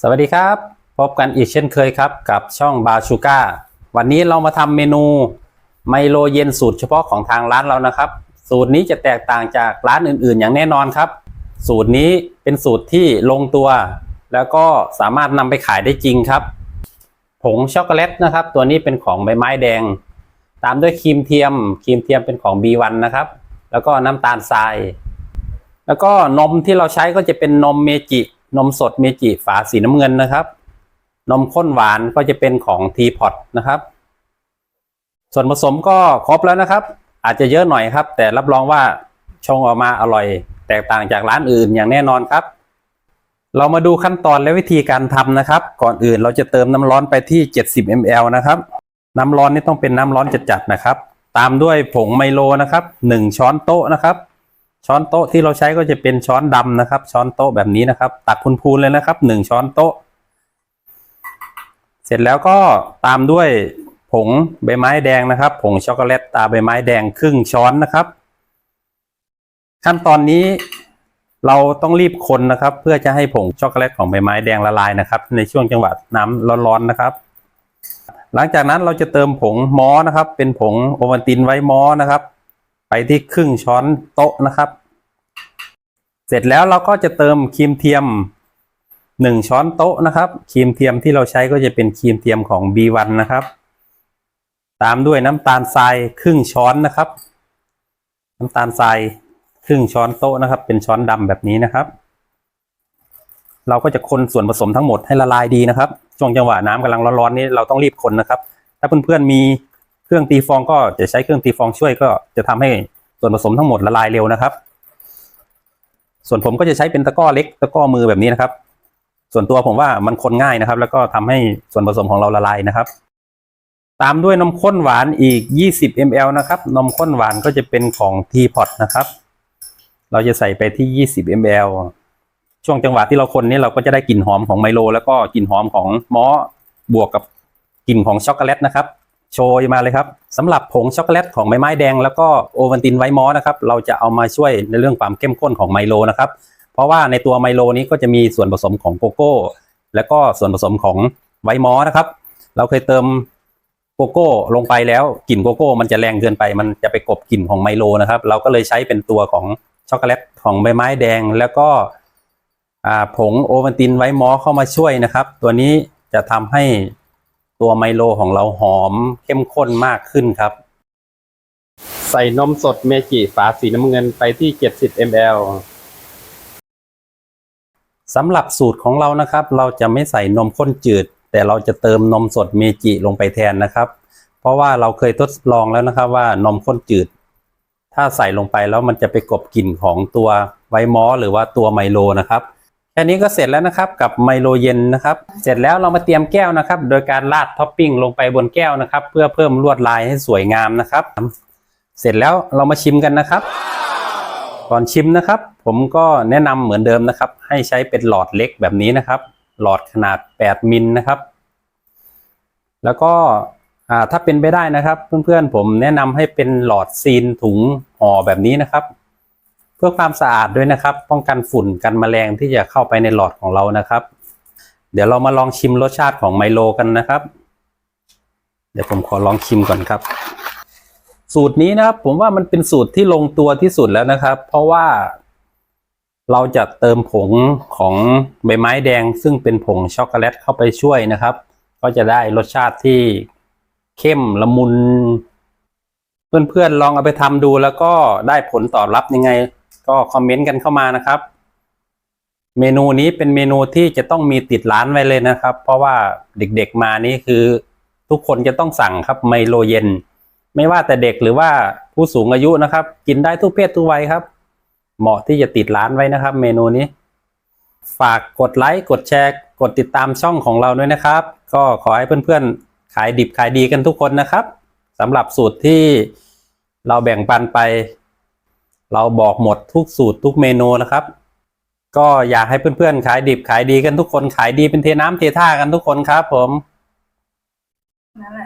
สวัสดีครับ พบกันอีกเช่นเคยครับ กับช่องบาชูก้าวันนี้เรามาทำเมนูไมโลเย็นสูตรเฉพาะของทางร้านเรานะครับ สูตรนี้จะแตกต่างจากร้านอื่นๆ อย่างแน่นอนครับ สูตรนี้เป็นสูตรที่ลงตัว แล้วก็สามารถนำไปขายได้จริงครับ ผงช็อกโกแลตนะครับ ตัวนี้เป็นของใบไม้แดง ตามด้วยครีมเทียมครีมเทียมเป็นของ B1 นะครับ แล้วก็น้ำตาลทราย แล้วก็นมที่เราใช้ก็จะเป็นนมเมจิ นมสดเมจิฝาสีน้ำเงินนะครับ นมข้นหวานก็จะเป็นของทีพอตนะครับ ส่วนผสมก็ครบแล้วนะครับ อาจจะเยอะหน่อยครับ แต่รับรองว่าชงออกมาอร่อย แตกต่างจากร้านอื่นอย่างแน่นอนครับ เรามาดูขั้นตอนและวิธีการทำนะครับ ก่อนอื่นเราจะเติมน้ำร้อนไปที่ 70 ml นะครับ น้ำร้อนนี่ต้องเป็นน้ำร้อนจัดๆนะครับ ตามด้วยผงไมโลนะครับ 1 ช้อนโต๊ะนะครับ ช้อนโต๊ะที่เราใช้ก็จะเป็นช้อนดำนะครับ ช้อนโต๊ะแบบนี้นะครับ ตักพูนๆเลยนะครับ1ช้อนโต๊ะ เสร็จแล้วก็ตามด้วยผงใบไม้แดงนะครับ ผงช็อกโกแลตตาใบไม้แดงครึ่งช้อนนะครับ ขั้นตอนนี้เราต้องรีบคนนะครับ เพื่อจะให้ผงช็อกโกแลตของใบไม้แดงละลายนะครับ ในช่วงจังหวะน้ำร้อนๆนะครับ หลังจากนั้นเราจะเติมผงมอนะครับ เป็นผงโอวัลตินไว้มอนะครับ ที่ครึ่งช้อนโต๊ะนะครับ เสร็จแล้วเราก็จะเติมครีมเทียมหนึ่งช้อนโต๊ะนะครับครีมเทียมที่เราใช้ก็จะเป็นครีมเทียมของ B1 นะครับ ตามด้วยน้ำตาลทรายครึ่งช้อนนะครับ น้ำตาลทรายครึ่งช้อนโต๊ะนะครับ เป็นช้อนดำแบบนี้นะครับ เราก็จะคนส่วนผสมทั้งหมดให้ละลายดีนะครับช่วงจังหวะน้ำกำลังร้อนๆนี้เราต้องรีบคนนะครับ ถ้าเพื่อนๆมี รื่องตีฟองก็จะใช้เครื่องตีฟองช่วยก็จะทำให้ส่วนผสมทั้งหมดละลายเร็วนะครับ ส่วนผมก็จะใช้เป็นตะกร้อเล็กตะกร้อมือแบบนี้นะครับ ส่วนตัวผมว่ามันคนง่ายนะครับ แล้วก็ทำให้ส่วนผสมของเราละลายนะครับ ตามด้วยนมข้นหวานอีก 20 ml นะครับ นมข้นหวานก็จะเป็นของ Teapot นะครับ เราจะใส่ไปที่ 20 ml ช่วงจังหวะที่เราคนนี้เราก็จะได้กลิ่นหอมของไมโล แล้วก็กลิ่นหอมของมอบวกกับกลิ่นของช็อกโกแลตนะครับ โชยมาเลยครับสำหรับผงช็อกโกแลตของใบไม้แดงแล้วก็โอวัลตินไวท์มอสนะครับเราจะเอามาช่วยในเรื่องความเข้มข้นของไมโลนะครับเพราะว่าในตัวไมโลนี้ก็จะมีส่วนผสมของโกโก้ แล้วก็ส่วนผสมของไวท์มอสนะครับ เราเคยเติมโกโก้ลงไปแล้วกลิ่นโกโก้ มันจะแรงเกินไป มันจะไปกบกลิ่นของไมโลนะครับ เราก็เลยใช้เป็นตัวของช็อกโกแลตของใบไม้แดง แล้วก็ผงโอวัลตินไวท์มอสเข้ามาช่วยนะครับ ตัวนี้จะทำให้ ตัวไมโลของเราหอมเข้มข้นมากขึ้นครับ ใส่นมสดเมจิฝาสีน้ำเงินไปที่ 70 ml สำหรับสูตรของเรานะครับ เราจะไม่ใส่นมข้นจืด แต่เราจะเติมนมสดเมจิลงไปแทนนะครับ เพราะว่าเราเคยทดลองแล้วนะครับว่านมข้นจืด ถ้าใส่ลงไปแล้วมันจะไปกบกลิ่นของตัวไวมอสหรือว่าตัวไมโลนะครับ แค่นี้ก็เสร็จแล้วนะครับกับไมโลเย็นนะครับ เสร็จแล้วเรามาเตรียมแก้วนะครับ โดยการราดท็อปปิ้งลงไปบนแก้วนะครับ เพื่อเพิ่มลวดลายให้สวยงามนะครับ เสร็จแล้วเรามาชิมกันนะครับ ก่อนชิมนะครับ ผมก็แนะนำเหมือนเดิมนะครับ ให้ใช้เป็นหลอดเล็กแบบนี้นะครับ หลอดขนาด 8 มิลนะครับ แล้วก็ถ้าเป็นไปได้นะครับ เพื่อนๆผมแนะนำให้เป็นหลอดซีนถุงห่อแบบนี้นะครับ พื่อความสะอาดด้วยนะครับ ป้องกันฝุ่นกันแมลงที่จะเข้าไปในหลอดของเรานะครับ เดี๋ยวเรามาลองชิมรสชาติของไมโลกันนะครับ เดี๋ยวผมขอลองชิมก่อนครับ สูตรนี้นะครับ ผมว่ามันเป็นสูตรที่ลงตัวที่สุดแล้วนะครับ เพราะว่าเราจะเติมผงของใบไม้แดง ซึ่งเป็นผงช็อกโกแลตเข้าไปช่วยนะครับ ก็จะได้รสชาติที่เข้มละมุน เพื่อนๆลองเอาไปทำดูแล้วก็ได้ผลตอบรับยังไง ก็คอมเมนต์กันเข้ามานะครับ เมนูนี้เป็นเมนูที่จะต้องมีติดร้านไว้เลยนะครับ เพราะว่าเด็กๆมานี่คือทุกคนจะต้องสั่งครับไมโลเย็น ไม่ว่าแต่เด็กหรือว่าผู้สูงอายุนะครับ กินได้ทุกเพศทุกวัยครับ เหมาะที่จะติดร้านไว้นะครับ เมนูนี้ ฝากกดไลค์กดแชร์ กดติดตามช่องของเราด้วยนะครับ ก็ขอให้เพื่อนๆขายดิบขายดีกันทุกคนนะครับสำหรับสูตรที่เราแบ่งปันไป เราบอกหมดทุกสูตรทุกเมนูนะครับ ก็อยากให้เพื่อนๆ ขายดิบขายดีกันทุกคนขายดีเป็นเทน้ำเทท่ากันทุกคนครับผมนั่นแหละ